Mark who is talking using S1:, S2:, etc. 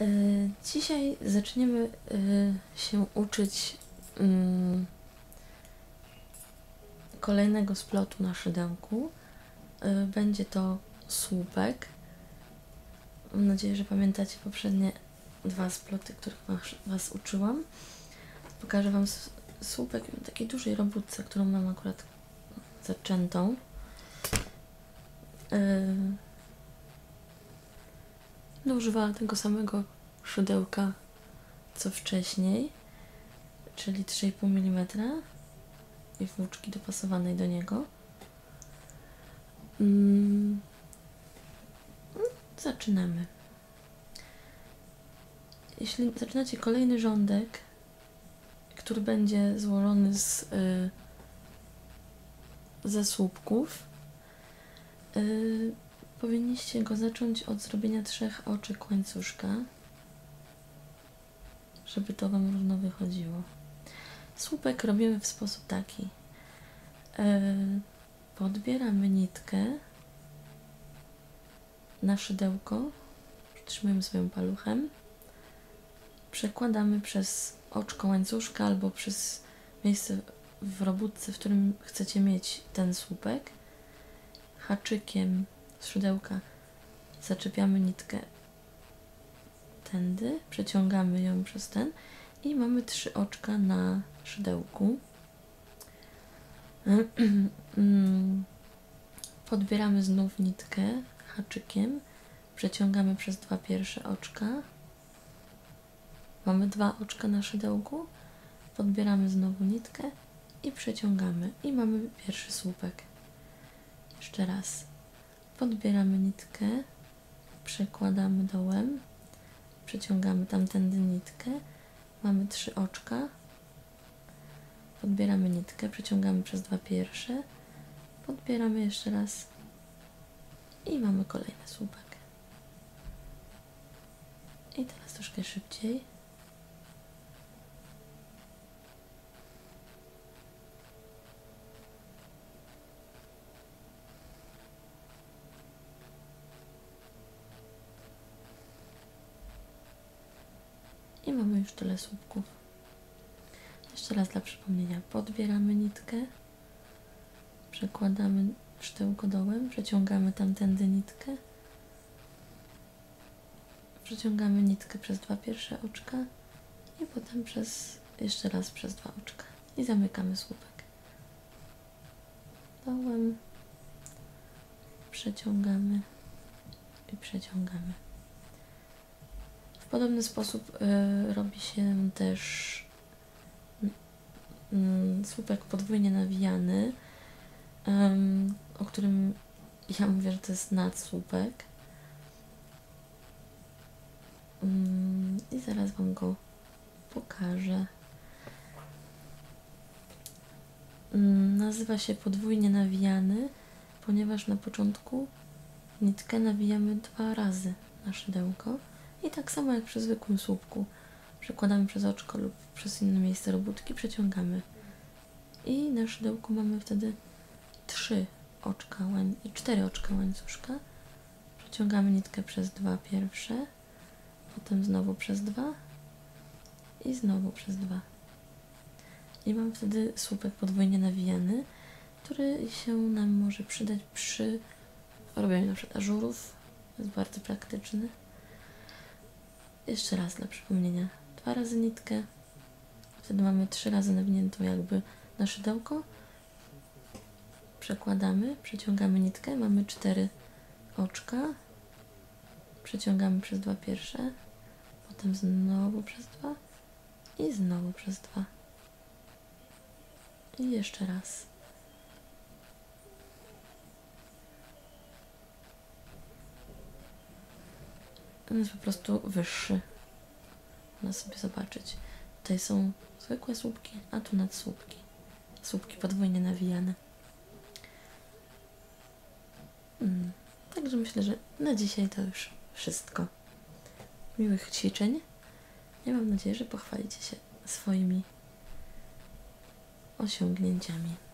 S1: Y, dzisiaj zaczniemy y, się uczyć mm, kolejnego splotu na szydełku. Y, będzie to słupek. Mam nadzieję, że pamiętacie poprzednie dwa sploty, których was, uczyłam. Pokażę Wam słupek w takiej dużej robótce, którą mam akurat zaczętą. No, używałam tego samego szydełka co wcześniej, czyli 3,5 mm i włóczki dopasowanej do niego. Mm. Zaczynamy. Jeśli zaczynacie kolejny rządek, który będzie złożony z, y, ze słupków, y, powinniście go zacząć od zrobienia trzech oczek łańcuszka, żeby to Wam równo wychodziło. Słupek robimy w sposób taki. Y, podbieramy nitkę na szydełko, trzymamy swoim paluchem, przekładamy przez oczko łańcuszka albo przez miejsce w robótce, w którym chcecie mieć ten słupek, haczykiem z szydełka zaczepiamy nitkę tędy, przeciągamy ją przez ten i mamy trzy oczka na szydełku. Podbieramy znów nitkę haczykiem, przeciągamy przez dwa pierwsze oczka. Mamy dwa oczka na szydełku, podbieramy znowu nitkę i przeciągamy i mamy pierwszy słupek. Jeszcze raz. Podbieramy nitkę, przekładamy dołem, przeciągamy tamtędy nitkę, mamy trzy oczka, podbieramy nitkę, przeciągamy przez dwa pierwsze, podbieramy jeszcze raz i mamy kolejny słupek. I teraz troszkę szybciej. I mamy już tyle słupków. Jeszcze raz dla przypomnienia. Podbieramy nitkę, przekładamy sztyłko dołem, przeciągamy tamtędy nitkę, przeciągamy nitkę przez dwa pierwsze oczka i potem przez jeszcze raz przez dwa oczka i zamykamy słupek. Dołem przeciągamy i przeciągamy. W podobny sposób y, robi się też y, słupek podwójnie nawijany, o którym ja mówię, że to jest nadsłupek. I zaraz Wam go pokażę. Nazywa się podwójnie nawijany, ponieważ na początku nitkę nawijamy dwa razy na szydełko. I tak samo jak przy zwykłym słupku. Przekładamy przez oczko lub przez inne miejsce robótki, przeciągamy. I na szydełku mamy wtedy trzy oczka, cztery oczka łańcuszka. Przeciągamy nitkę przez dwa pierwsze, potem znowu przez dwa i znowu przez dwa. I mam wtedy słupek podwójnie nawijany, który się nam może przydać przy robieniu przykład ażurów. Jest bardzo praktyczny. Jeszcze raz dla przypomnienia. Dwa razy nitkę. Wtedy mamy trzy razy nawiniętą jakby na szydełko. Przekładamy, przeciągamy nitkę. Mamy cztery oczka. Przeciągamy przez dwa pierwsze. Potem znowu przez dwa. I znowu przez dwa. I jeszcze raz. On jest po prostu wyższy. Można sobie zobaczyć. Tutaj są zwykłe słupki, a tu nadsłupki. Słupki podwójnie nawijane. Mm. Także myślę, że na dzisiaj to już wszystko. Miłych ćwiczeń. Ja mam nadzieję, że pochwalicie się swoimi osiągnięciami.